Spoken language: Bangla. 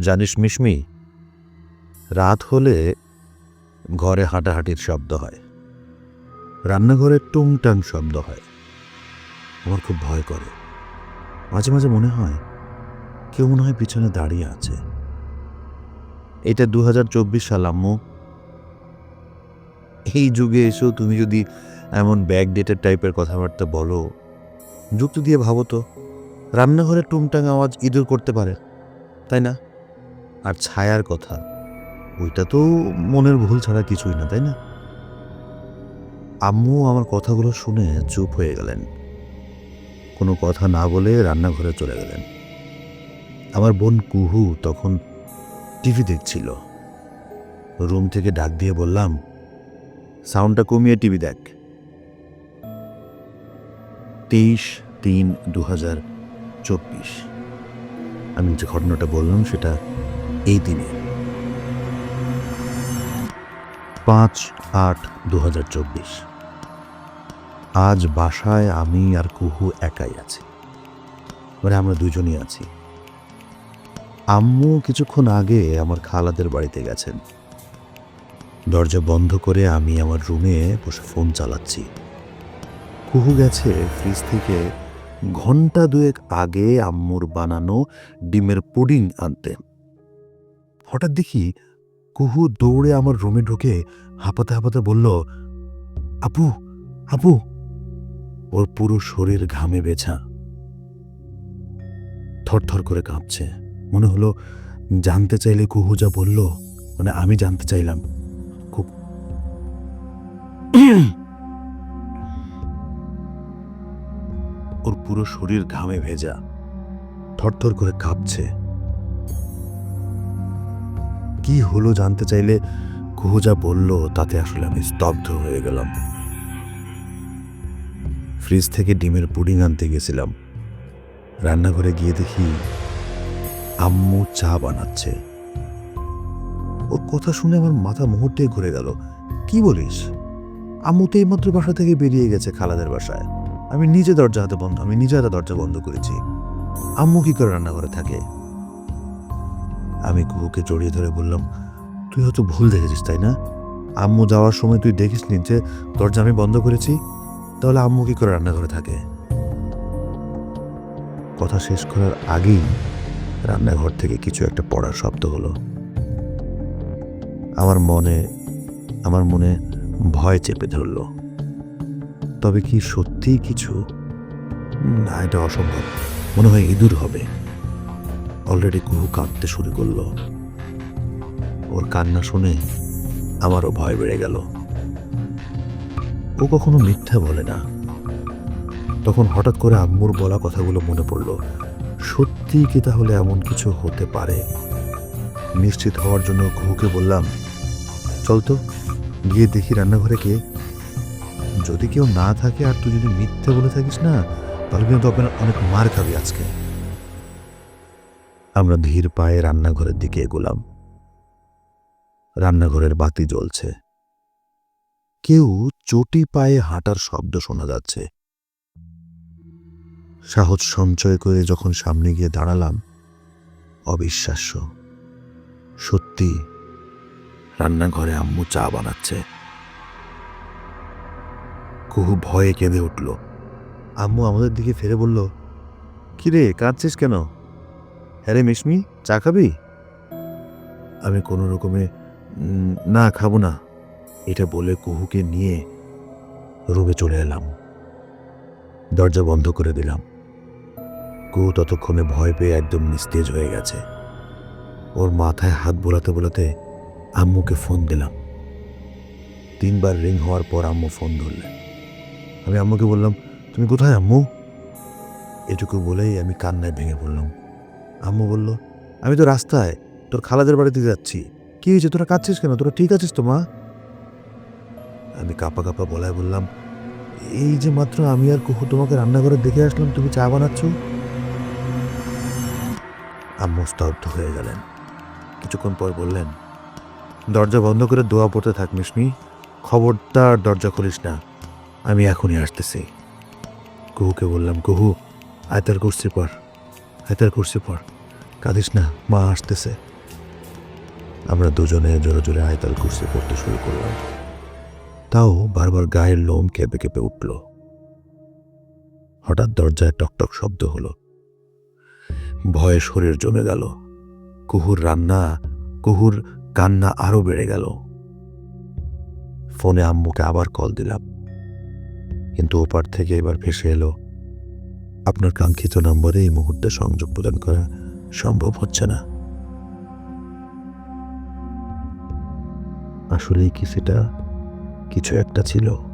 জানিস মিশমি, রাত হলে ঘরে হাঁটাহাঁটির শব্দ হয়। রান্নাঘরে টুংটাং শব্দ হয়। আমার খুব ভয় করে। মাঝে মাঝে মনে হয় কেউ মনে হয় পিছনে দাঁড়িয়ে আছে। এটা দু হাজার চব্বিশ সাল, আম্মু। এই যুগে এসেও তুমি যদি এমন ব্যাক ডেটের টাইপের কথাবার্তা বলো, যুক্তি দিয়ে ভাবো তো। রান্নাঘরে টুংটাং আওয়াজ ইঁদুর করতে পারে, তাই না? আর ছায়ার কথা, ওইটা তো মনের ভুল ছাড়া কিছুই না, তাই না? আম্মু আমার কথাগুলো শুনে চুপ হয়ে গেলেন। কোনো কথা না বলে রান্নাঘরে চলে গেলেন। আমার বোন কুহু তখন টিভি দেখছিল। রুম থেকে ডাক দিয়ে বললাম, সাউন্ডটা কমিয়ে টিভি দেখ। তেইশ তিন দু হাজার চব্বিশ। আমি যে ঘটনাটা বললাম সেটা এই দিনে। পাঁচ আট দু আজ বাসায় আমি আর কুহু একাই আছি। মানে আমরা দুজনই আছি। আম্মু কিছুক্ষণ আগে আমার খালাদের বাড়িতে গেছেন। দরজা বন্ধ করে আমি আমার রুমে বসে ফোন চালাচ্ছি। কুহু গেছে ফ্রিজ থেকে ঘণ্টা দুয়েক আগে আম্মুর বানানো ডিমের পুডিং আনতে। হঠাৎ দেখি কুহু দৌড়ে আমার রুমে ঢুকে হাঁপাতে হাঁপাতে বলল, আপু আপু। ওর পুরো শরীর ঘামে বেছা। থরথর করে কাঁপছে। মনে হলো জানতে চাইলে কুহু যা বলল মানে আমি জানতে চাইলাম। খুব ওর পুরো শরীর ঘামে ভেজা। থরথর করে কাঁপছে। কি হলো জানতে চাইলে কুহু যা বলল তাতে আসলে আমি স্তব্ধ হয়ে গেলাম। ফ্রিজ থেকে ডিমের পুডিং আনতে গেছিলাম। রান্নাঘরে গিয়ে দেখি আম্মু চা বানাচ্ছে। ওর কথা শুনে আমার মাথা মুহূর্তে ঘুরে গেল। কি বলিস? আম্মু তো এইমাত্র বাসা থেকে বেরিয়ে গেছে খালাদের বাসায়। আমি নিজে দরজা হাতে বন্ধ আমি নিজে হাতে দরজা বন্ধ করেছি। আম্মু কি করে রান্নাঘরে থাকে? আমি কুকুকে জড়িয়ে ধরে বললাম, তুই হয়তো ভুল দেখেছিস, তাই না? আম্মু যাওয়ার সময় তুই দেখিস নি যে দরজা আমি বন্ধ করেছি, তাহলে আম্মু কি করে রান্নাঘরে থাকে? কথা শেষ করার আগেই রান্নাঘর থেকে কিছু একটা পড়ার শব্দ হলো। আমার মনে আমার মনে ভয় চেপে ধরল। তবে কি সত্যি কিছু? না, এটা অসম্ভব। মনে হয় ইঁদুর হবে। অলরেডি কুহু কাঁদতে শুরু করল। ওর কান্না শুনে আমারও ভয় বেড়ে গেল। ও কখনো মিথ্যা বলে না। তখন হঠাৎ করে আম্মুর বলা কথাগুলো মনে পড়ল। সত্যি কি তাহলে এমন কিছু হতে পারে? নিশ্চিত হওয়ার জন্য কুহুকে বললাম, চল তো, গিয়ে দেখি রান্নাঘরে কে। যদি কেউ না থাকে আর তুই যদি মিথ্যে বলে থাকিস না, তাহলে কিন্তু অনেক মার খাবি আজকে। আমরা ধীর পায়ে রান্নাঘরের দিকে এগোলাম। রান্নাঘরের বাতি জ্বলছে। কেউ চটি পায়ে হাঁটার শব্দ শোনা যাচ্ছে। সাহস সঞ্চয় করে যখন সামনে গিয়ে দাঁড়ালাম, অবিশ্বাস্য। সত্যি, রান্নাঘরে আম্মু চা বানাচ্ছে। কুহু ভয়ে কেঁদে উঠল। আম্মু আমাদের দিকে ফিরে বলল, কিরে, কাঁদছিস কেন? হ্যাঁ রে মিশমি চা খাবি? আমি কোনো রকমে না খাব না। এটা বলে কুহুকে নিয়ে রুমে চলে এলাম। দরজা বন্ধ করে দিলাম। কুহু ততক্ষণে ভয় পেয়ে একদম নিস্তেজ হয়ে গেছে। ওর মাথায় হাত বোলাতে বোলাতে আম্মুকে ফোন দিলাম। তিনবার রিং হওয়ার পর আম্মু ফোন ধরলেন। আমি আম্মুকে বললাম, তুমি কোথায় আম্মু? এটুকু বলেই আমি কান্নায় ভেঙে পড়লাম। আম্মু বলল, আমি তো রাস্তায়, তোর খালাদের বাড়িতে যাচ্ছি। কি হয়েছে? তোরা কাঁদছিস কেন? তোরা ঠিক আছিস তো, মা? আমি কাপা কাপা বলায় বললাম, এই যে মাত্র আমি আর কুহু তোমাকে রান্নাঘরে দেখে আসলাম, তুমি চা বানাচ্ছ? আম্মু স্তব্ধ হয়ে গেলেন। কিছুক্ষণ পর বললেন, দরজা বন্ধ করে দোয়া পড়তে থাক মিশমি খবরদার দরজা খুলিস না। আমি এখনই আসতেছি। কুহুকে বললাম, কুহু, আয়তার কুর্সি পর। আয়তার কুর্সি পর। কাঁদিস না, মা আসতেছে। আমরা দুজনে জোরে জোরে আয়তাল কুর্সি পড়তে শুরু করলাম। তাও বারবার গায়ের লোম কেঁপে কেঁপে উঠল। হঠাৎ দরজায় টকটক শব্দ হলো। ভয়ে শরীর জমে গেল। কুহুর রান্না, কুহুর কান্না আরও বেড়ে গেল। ফোনে আম্মুকে আবার কল দিলাম। কিন্তু ওপার থেকে এবার ভেসে এলো আপনার কাঙ্ক্ষিত নম্বরে এই মুহূর্তে সংযোগ প্রদান করা সম্ভব হচ্ছে না। আসলেই কি সেটা? কিছু একটা ছিল।